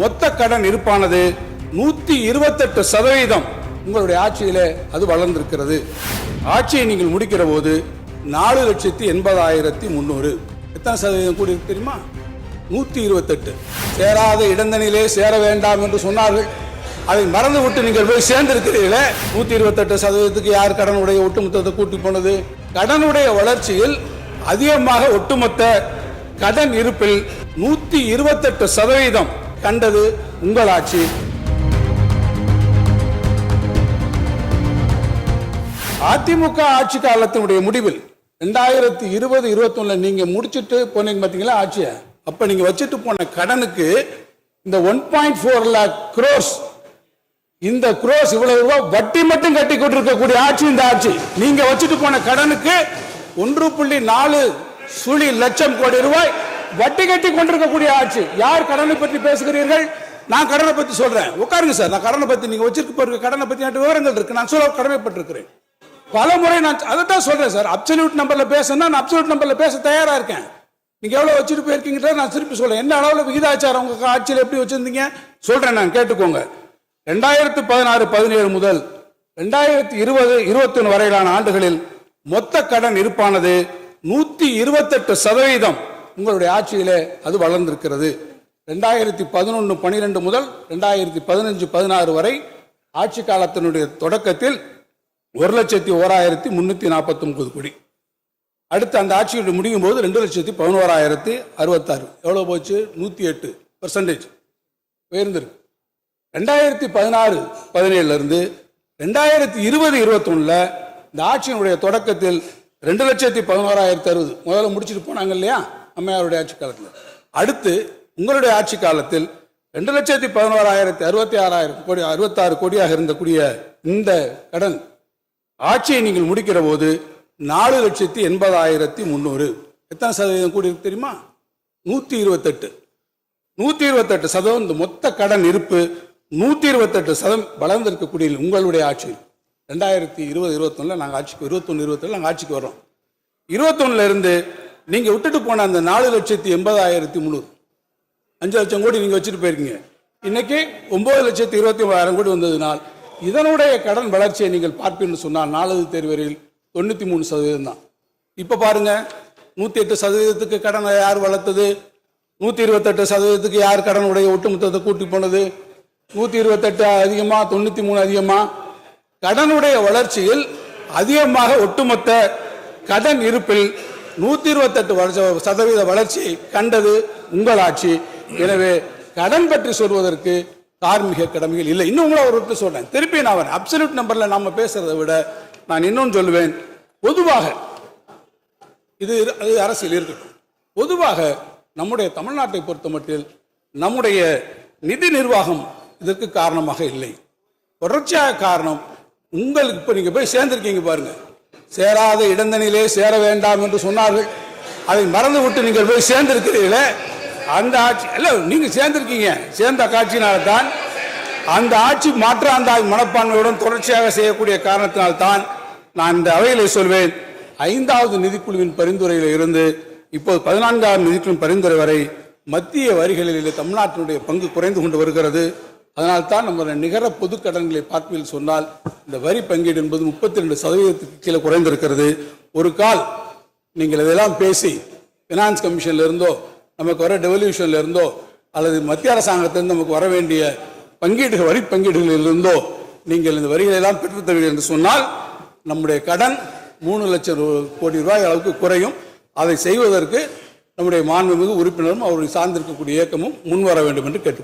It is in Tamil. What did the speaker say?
மொத்த கடன் இருப்பானது நூத்தி இருபத்தெட்டு சதவீதம் உங்களுடைய ஆட்சியில் அது வளர்ந்திருக்கிறது. ஆட்சியை நீங்கள் முடிக்கிற போது நாலு லட்சத்தி எண்பதாயிரத்தி முந்நூறு எத்தனை சதவீதம் கூடி இருக்கு தெரியுமா? நூத்தி இருபத்தெட்டு. சேராத இடந்தனிலே சேர வேண்டாம் என்று சொன்னார்கள். அதை மறந்து விட்டு நீங்கள் போய் சேர்ந்திருக்கிறீர்களே. நூத்தி இருபத்தெட்டு சதவீதத்துக்கு யார் கடனுடைய ஒட்டுமொத்தத்தை கூட்டி போனது? கடனுடைய வளர்ச்சியில் அதிகமாக ஒட்டுமொத்த கடன் இருப்பில் நூத்தி இருபத்தெட்டு சதவீதம் கண்டது உங்கள் ஆட்சி அதிமுக ஆட்சி காலத்தினுடைய முடிவில் ரெண்டாயிரத்தி இருபது இருபத்தொன்னுல நீங்க முடிச்சிட்டு போனீங்க பாத்தீங்களா ஆட்சியை? அப்ப நீங்க வச்சுட்டு போன கடனுக்கு இந்த one point four lakh crore இந்த குரோஸ் இவ்வளவு ரூபாய் வட்டி மட்டும் கட்டி கொண்டிருக்கக்கூடிய ஆட்சி இந்த ஆட்சி. நீங்க வச்சுட்டு போன கடனுக்கு ஒன்று புள்ளி நாலு சுழி லட்சம் கோடி ரூபாய் வட்டி கட்டி கொண்டிருக்கக்கூடிய ஆட்சி. யார் கடனை பற்றி பேசுகிறீர்கள்? நான் கடனை பற்றி சொல்றேன். உட்காருங்க சார். நான் கடனை பற்றி நீங்க வச்சிருக்க போற கடனை பத்தி என்கிட்ட விவரங்கள் இருக்கு. நான் சொல்ல கடமைப்பட்டிருக்கிறேன். பல முறை நான் அதை தான் சொல்றேன் சார். அப்சல்யூட் நம்பர்ல பேசுனா நான் அப்சல்யூட் நம்பர்ல பேச தயாரா இருக்கேன். நீங்க எவ்வளவு வச்சுட்டு போயிருக்கீங்கன்றத நான் திருப்பி சொல்றேன். என்ன அளவுல விகிதாச்சாரம் உங்க ஆட்சியில் எப்படி வச்சிருந்தீங்க? சொல்றேன் நான் கேட்டுக்கோங்க. ரெண்டாயிரத்து பதினாறு பதினேழு முதல் ரெண்டாயிரத்தி இருபது இருபத்தி ஒன்று வரையிலான ஆண்டுகளில் மொத்த கடன் இருப்பானது நூத்தி இருபத்தெட்டு சதவீதம். உங்களுடைய ஆட்சியிலே அது வளர்ந்திருக்கிறது. ரெண்டாயிரத்தி பதினொன்று பனிரெண்டு முதல் ரெண்டாயிரத்தி பதினஞ்சு பதினாறு வரை ஆட்சி காலத்தினுடைய தொடக்கத்தில் ஒரு லட்சத்தி ஓராயிரத்தி முந்நூற்றி நாற்பத்தி ஒன்பது கோடி. அடுத்து அந்த ஆட்சியோடு முடியும் போது ரெண்டு லட்சத்தி பதினோராயிரத்தி அறுபத்தாறு. எவ்வளோ போச்சு? நூற்றி எட்டு பர்சன்டேஜ் உயர்ந்திருக்கு. ரெண்டாயிரத்தி பதினாறு பதினேழுலேருந்து ரெண்டாயிரத்தி இருபது இருபத்தொன்னுல இந்த ஆட்சியினுடைய தொடக்கத்தில் ரெண்டு லட்சத்தி பதினோராயிரத்தி அறுபது. முதல்ல முடிச்சுட்டு போனாங்க இல்லையா? அம்மையாருடைய ஆட்சி காலத்தில். அடுத்து உங்களுடைய ஆட்சி காலத்தில் ரெண்டு லட்சத்தி பதினோராயிரத்தி அறுபத்தி ஆறாயிரம் கோடி அறுபத்தாறு கோடியாக இருந்தக்கூடிய இந்த கடன் ஆட்சியை நீங்கள் முடிக்கிற போது நாலு லட்சத்தி எண்பதாயிரத்தி முந்நூறு எத்தனை சதவீதம் கூடி இருக்கு தெரியுமா? நூத்தி இருபத்தெட்டு. நூத்தி இருபத்தெட்டு சதவீதம் இந்த மொத்த கடன் இருப்பு நூத்தி இருபத்தெட்டு சதம் வளர்ந்திருக்கக்கூடிய உங்களுடைய ஆட்சி. ரெண்டாயிரத்தி இருபது இருபத்தொன்னில் நாங்கள் ஆட்சிக்கு இருபத்தொன்று இருபத்தொன்னு நாங்கள் ஆட்சிக்கு வர்றோம். இருபத்தொன்னுல நீங்கள் நீங்க விட்டுட்டு போன அந்த நாலு லட்சத்தி எண்பதாயிரத்தி முந்நூறு. அஞ்சு லட்சம் கோடி நீங்க வச்சுட்டு போயிருக்கீங்க. இன்னைக்கு ஒன்பது லட்சத்தி இருபத்தி ஒன்பதாயிரம் கோடி வந்ததுனால் இதனுடைய கடன் வளர்ச்சியை நீங்கள் பார்ப்பீங்கன்னு சொன்னால் நாலாவது தேர்வரில் தொண்ணூத்தி மூணு சதவீதம் தான். இப்ப பாருங்க நூற்றி எட்டு சதவீதத்துக்கு கடனை யார் வளர்த்தது? நூற்றி இருபத்தெட்டு சதவீதத்துக்கு யார் கடனுடைய ஒட்டுமொத்தத்தை கூட்டி போனது? நூற்றி இருபத்தெட்டு அதிகமாக தொண்ணூற்றி மூணு அதிகமாக கடனுடைய வளர்ச்சியில் அதிகமாக ஒட்டுமொத்த கடன் இருப்பில் நூத்தி இருபத்தெட்டு வருஷ சதவீத வளர்ச்சியை கண்டது உங்கள் ஆட்சி. எனவே கடன் பற்றி சொல்வதற்கு தார்மீக கடமைகள் இல்லை. இன்னும் உங்களை ஒரு விட்டு சொல்றேன். திருப்பி நான் அப்சல்யூட் நம்பர்ல நாம பேசுறதை விட நான் இன்னொன்று சொல்லுவேன். பொதுவாக இது அது அரசியல் இருக்கட்டும். பொதுவாக நம்முடைய தமிழ்நாட்டை பொறுத்தமட்டில் நம்முடைய நிதி நிர்வாகம் இதற்கு காரணமாக இல்லை. தொடர்ச்சியாக காரணம் உங்களுக்கு இப்போ நீங்கள் போய் சேர்ந்திருக்கீங்க பாருங்கள் சேராத இடந்தனிலே சேர வேண்டாம் என்று சொன்னார்கள். அதை மறந்து விட்டு நீங்கள் போய் சேர்ந்திருக்கிறீர்களே. அந்த ஆட்சி இல்ல நீங்க சேர்ந்திருக்கீங்க. சேர்ந்த காட்சியினால்தான் அந்த ஆட்சி மாற்றாந்தாய் மனப்பான்மையுடன் தொடர்ச்சியாக செய்யக்கூடிய காரணத்தினால்தான் நான் இந்த அவையிலே சொல்வேன். ஐந்தாவது நிதிக்குழுவின் பரிந்துரையில் இருந்து இப்போது பதினான்காவது நிதிக்குழுவின் பரிந்துரை வரை மத்திய வரிகளிலே தமிழ்நாட்டினுடைய பங்கு குறைந்து கொண்டு வருகிறது. அதனால்தான் நம்ம நிகர பொது கடன்களை பார்ப்பதில் சொன்னால் இந்த வரி பங்கீடு என்பது முப்பத்தி ரெண்டு சதவீதத்துக்கு கீழே குறைந்திருக்கிறது. ஒரு கால் நீங்கள் இதெல்லாம் பேசி ஃபினான்ஸ் கமிஷன்ல இருந்தோ நமக்கு வர டெவல்யூஷன்ல இருந்தோ அல்லது மத்திய அரசாங்கத்திலிருந்து நமக்கு வர வேண்டிய பங்கீடுகள் வரி பங்கீடுகளில் இருந்தோ நீங்கள் இந்த வரிகளை எல்லாம் பெற்றுத்தருவீர்கள் என்று சொன்னால் நம்முடைய கடன் மூணு லட்சம் ரூ- கோடி ரூபாய் அளவுக்கு குறையும். அதை செய்வதற்கு நம்முடைய மாண்புமிகு உறுப்பினரும் அவரை சார்ந்திருக்கக்கூடிய இயக்கமும் முன்வர வேண்டும் என்று கேட்டுக்கொள்கிறேன்